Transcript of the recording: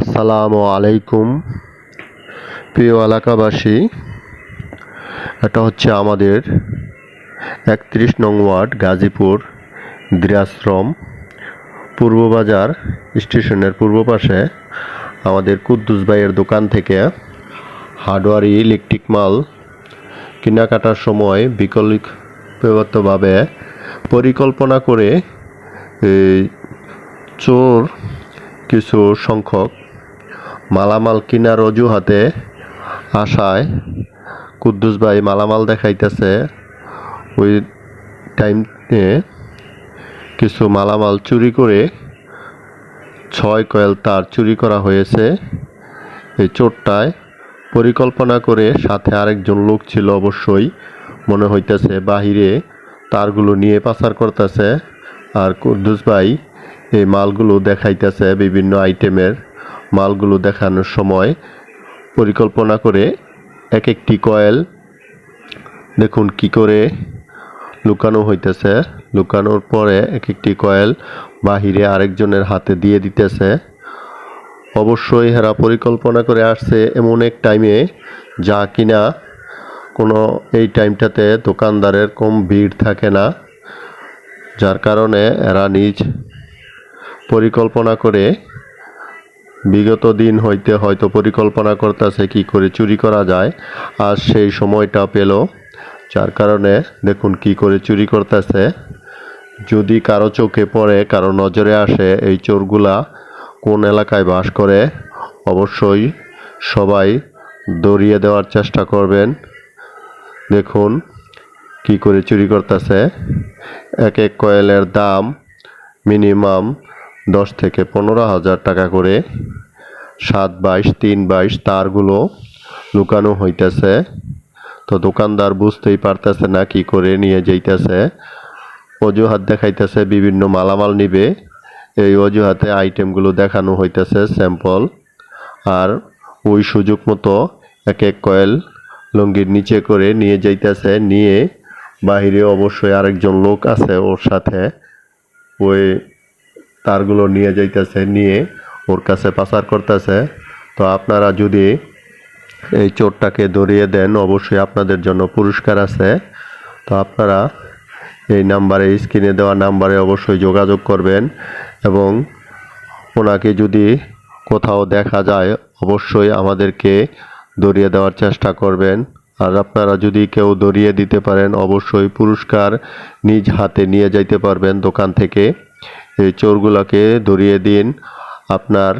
আসসালামু আলাইকুম। প্রিয় এলাকাবাসী, এটা হচ্ছে আমাদের একত্রিশ নং ওয়ার্ড গাজীপুর দ্রাশ্রম পূর্ববাজার স্টেশনের পূর্ব পাশে আমাদের কুদ্দুস ভাইয়ের দোকান থেকে হার্ডওয়ারি ইলেকট্রিক মাল কেনাকাটার সময় বিকল্পভাবে পরিকল্পনা করে চোর কিছু সংখ্যক মালামাল কিনার অজুহাতে আসায় কুদ্দুস ভাই মালামাল দেখাইতেছে। ওই টাইমে কিছু মালামাল চুরি করে ছয় কয়েল তার চুরি করা হয়েছে। এই চোরটায় পরিকল্পনা করে সাথে আরেকজন লোক ছিল অবশ্যই, মনে হইতেছে বাহিরে তারগুলো নিয়ে পাচার করতেছে। আর কুদ্দুস ভাই এই মালগুলো দেখাইতেছে বিভিন্ন আইটেমের মালগুলো দেখানোর সময় পরিকল্পনা করে এক একটি কয়েল, দেখুন কি করে লুকানো হইতেছে। লুকানোর পরে এক একটি কয়েল বাহিরে আরেকজনের হাতে দিয়ে দিতেছে। অবশ্যই হেরা পরিকল্পনা করে আসছে এমন এক টাইমে, যা কিনা কোনো এই টাইমটাতে দোকানদারের কম ভিড় থাকে না, যার কারণে এরা নিজ পরিকল্পনা করে বিগত দিন হইতে হয়তো পরিকল্পনা করতেছে কি করে চুরি করা যায়, আর সেই সময়টা পেল। যার কারণে দেখুন কি করে চুরি করতেছে। যদি কারও চোখে পড়ে, কারও নজরে আসে, এই চোরগুলা কোন এলাকায় বাস করে, অবশ্যই সবাই দড়িয়ে দেওয়ার চেষ্টা করবেন। দেখুন কি করে চুরি করতেছে। এক এক কয়েলের দাম মিনিমাম দশ থেকে পনেরো হাজার টাকা করে সাত বাইশ, তিন বাইশ তারগুলো লুকানো হইতেছে। তো দোকানদার বুঝতেই পারতেছে না কি করে নিয়ে যাইতেছে। অজুহাত দেখাইতেছে, বিভিন্ন মালামাল নিবে। এই অজুহাতে আইটেমগুলো দেখানো হইতেছে, স্যাম্পল। আর ওই সুযোগ মতো এক এক কয়েল লুঙ্গির নিচে করে নিয়ে যাইতেছে। নিয়ে বাহিরে অবশ্যই আরেকজন লোক আছে ওর সাথে। ওই তারগুলো নিয়ে যাইতেছে, নিয়ে ওর কাছে পাচার করতেছে। তো আপনারা যদি এই চোরটাকে ধরিয়ে দেন, অবশ্যই আপনাদের জন্য পুরস্কার আছে। তো আপনারা এই নাম্বারে স্ক্রিনে দেওয়া নাম্বারে অবশ্যই যোগাযোগ করবেন এবং ওনাকে যদি কোথাও দেখা যায়, অবশ্যই আমাদেরকে ধরিয়ে দেওয়ার চেষ্টা করবেন। আর আপনারা যদি কেউ ধরিয়ে দিতে পারেন, অবশ্যই পুরস্কার নিজ হাতে নিয়ে যাইতে পারবেন দোকান থেকে। এই চোরগুলাকে ধরিয়ে দিন। আপনার